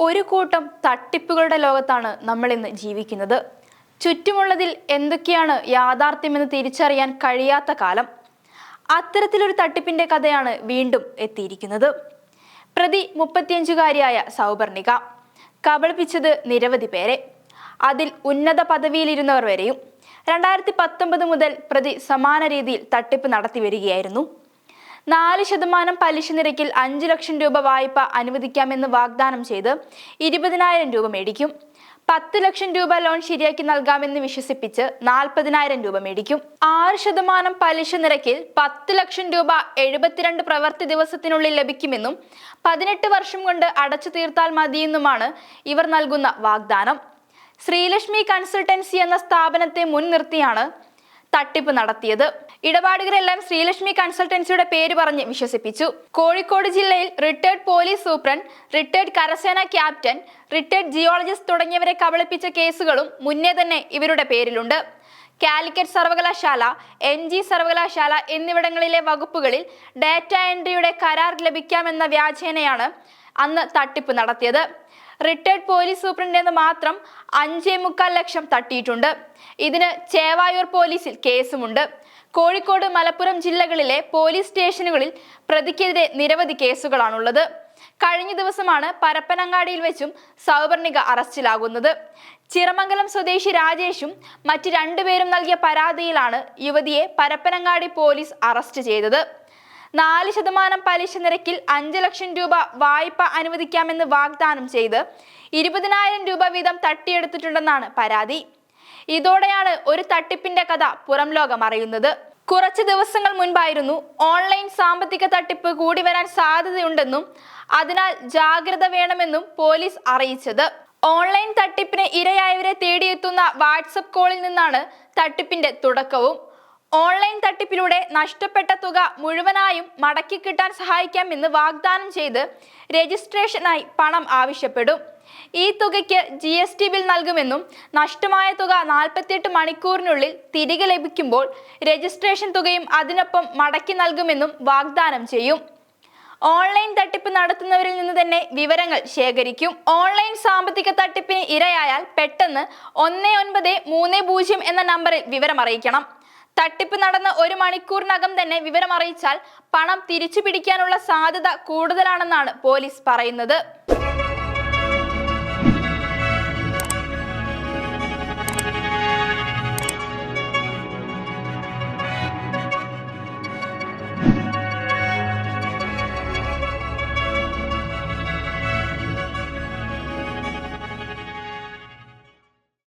ഒരു കൂട്ടം തട്ടിപ്പുകളുടെ ലോകത്താണ് നമ്മൾ ഇന്ന് ജീവിക്കുന്നത്. ചുറ്റുമുള്ളതിൽ എന്തൊക്കെയാണ് യാഥാർത്ഥ്യമെന്ന് തിരിച്ചറിയാൻ കഴിയാത്ത കാലം? അത്തരത്തിലൊരു തട്ടിപ്പിന്റെ കഥയാണ് വീണ്ടും എത്തിയിരിക്കുന്നത്. പ്രതി മുപ്പത്തിയഞ്ചുകാരിയായ സൗപർണിക. കബളിപ്പിച്ചത് നിരവധി പേരെ. അതിൽ ഉന്നത പദവിയിലിരുന്നവർ വരെയും. രണ്ടായിരത്തി പത്തൊമ്പത് മുതൽ പ്രതി സമാന രീതിയിൽ തട്ടിപ്പ് നടത്തി വരികയായിരുന്നു. നാല് ശതമാനം പലിശ നിരക്കിൽ അഞ്ച് ലക്ഷം രൂപ വായ്പ അനുവദിക്കാമെന്ന് വാഗ്ദാനം ചെയ്ത് ഇരുപതിനായിരം രൂപ മേടിക്കും. പത്ത് ലക്ഷം രൂപ ലോൺ ശരിയാക്കി നൽകാമെന്ന് വിശ്വസിപ്പിച്ച് നാൽപ്പതിനായിരം രൂപ മേടിക്കും. ആറ് ശതമാനം പലിശ നിരക്കിൽ പത്ത് ലക്ഷം രൂപ എഴുപത്തിരണ്ട് പ്രവൃത്തി ദിവസത്തിനുള്ളിൽ ലഭിക്കുമെന്നും പതിനെട്ട് വർഷം കൊണ്ട് അടച്ചു തീർത്താൽ മതിയെന്നുമാണ് ഇവർ നൽകുന്ന വാഗ്ദാനം. ശ്രീലക്ഷ്മി കൺസൾട്ടൻസി എന്ന സ്ഥാപനത്തെ മുൻനിർത്തിയാണ് തട്ടിപ്പ് നടത്തിയത്. ഇടപാടുകാരെല്ലാം ശ്രീലക്ഷ്മി കൺസൾട്ടൻസിയുടെ പേര് പറഞ്ഞ് വിശ്വസിപ്പിച്ചു. കോഴിക്കോട് ജില്ലയിൽ റിട്ടയർഡ് പോലീസ് സൂപ്രണ്ട് റിട്ടയർഡ് കരസേന ക്യാപ്റ്റൻ റിട്ടയർഡ് ജിയോളജിസ്റ്റ് തുടങ്ങിയവരെ കബളിപ്പിച്ച കേസുകളും മുന്നേ തന്നെ ഇവരുടെ പേരിലുണ്ട്. കാലിക്കറ്റ് സർവകലാശാല എൻ ജി സർവകലാശാല എന്നിവിടങ്ങളിലെ വകുപ്പുകളിൽ ഡാറ്റ എൻട്രിയുടെ കരാർ ലഭിക്കാമെന്ന വ്യാജേനയാണ് അന്ന് തട്ടിപ്പ് നടത്തിയത്. റിട്ടയർഡ് പോലീസ് സൂപ്രണ്ടിൽ നിന്ന് മാത്രം അഞ്ചേ മുക്കാൽ ലക്ഷം തട്ടിയിട്ടുണ്ട്. ഇതിന് ചേവായൂർ പോലീസിൽ കേസുമുണ്ട്. കോഴിക്കോട് മലപ്പുറം ജില്ലകളിലെ പോലീസ് സ്റ്റേഷനുകളിൽ പ്രതിക്കെതിരെ നിരവധി കേസുകളാണുള്ളത്. കഴിഞ്ഞ ദിവസമാണ് പരപ്പനങ്ങാടിയിൽ വെച്ചും സൗവർണിക അറസ്റ്റിലാകുന്നത്. ചിറമംഗലം സ്വദേശി രാജേഷും മറ്റ് രണ്ടുപേരും നൽകിയ പരാതിയിലാണ് യുവതിയെ പരപ്പനങ്ങാടി പോലീസ് അറസ്റ്റ് ചെയ്തത്. നാല് ശതമാനം പലിശ നിരക്കിൽ അഞ്ച് ലക്ഷം രൂപ വായ്പ അനുവദിക്കാമെന്ന് വാഗ്ദാനം ചെയ്ത് ഇരുപതിനായിരം രൂപ വീതം തട്ടിയെടുത്തിട്ടുണ്ടെന്നാണ് പരാതി. ഇതോടെയാണ് ഒരു തട്ടിപ്പിന്റെ കഥ പുറം ലോകം അറിയുന്നത്. കുറച്ച് ദിവസങ്ങൾ മുൻപായിരുന്നു ഓൺലൈൻ സാമ്പത്തിക തട്ടിപ്പ് കൂടി വരാൻ സാധ്യതയുണ്ടെന്നും അതിനാൽ ജാഗ്രത വേണമെന്നും പോലീസ് അറിയിച്ചത്. ഓൺലൈൻ തട്ടിപ്പിന് ഇരയായവരെ തേടിയെത്തുന്ന വാട്സപ്പ് കോളിൽ നിന്നാണ് തട്ടിപ്പിന്റെ തുടക്കവും. ഓൺലൈൻ തട്ടിപ്പിലൂടെ നഷ്ടപ്പെട്ട തുക മുഴുവനായും മടക്കി കിട്ടാൻ സഹായിക്കാമെന്ന് വാഗ്ദാനം ചെയ്ത് രജിസ്ട്രേഷനായി പണം ആവശ്യപ്പെടും. ഈ തുകയ്ക്ക് ജി എസ് ടി ബിൽ നൽകുമെന്നും നഷ്ടമായ തുക നാൽപ്പത്തിയെട്ട് മണിക്കൂറിനുള്ളിൽ തിരികെ ലഭിക്കുമ്പോൾ രജിസ്ട്രേഷൻ തുകയും അതിനൊപ്പം മടക്കി നൽകുമെന്നും വാഗ്ദാനം ചെയ്യും. ഓൺലൈൻ തട്ടിപ്പ് നടത്തുന്നവരിൽ നിന്ന് തന്നെ വിവരങ്ങൾ ശേഖരിക്കും. ഓൺലൈൻ സാമ്പത്തിക തട്ടിപ്പിന് ഇരയായാൽ പെട്ടെന്ന് ഒന്ന് ഒൻപത് മൂന്ന് പൂജ്യം എന്ന നമ്പറിൽ വിവരം അറിയിക്കണം തട്ടിപ്പ് നടന്ന് ഒരു മണിക്കൂറിനകം തന്നെ വിവരം അറിയിച്ചാൽ പണം തിരിച്ചു പിടിക്കാനുള്ള സാധ്യത കൂടുതലാണെന്നാണ് പോലീസ് പറയുന്നത്.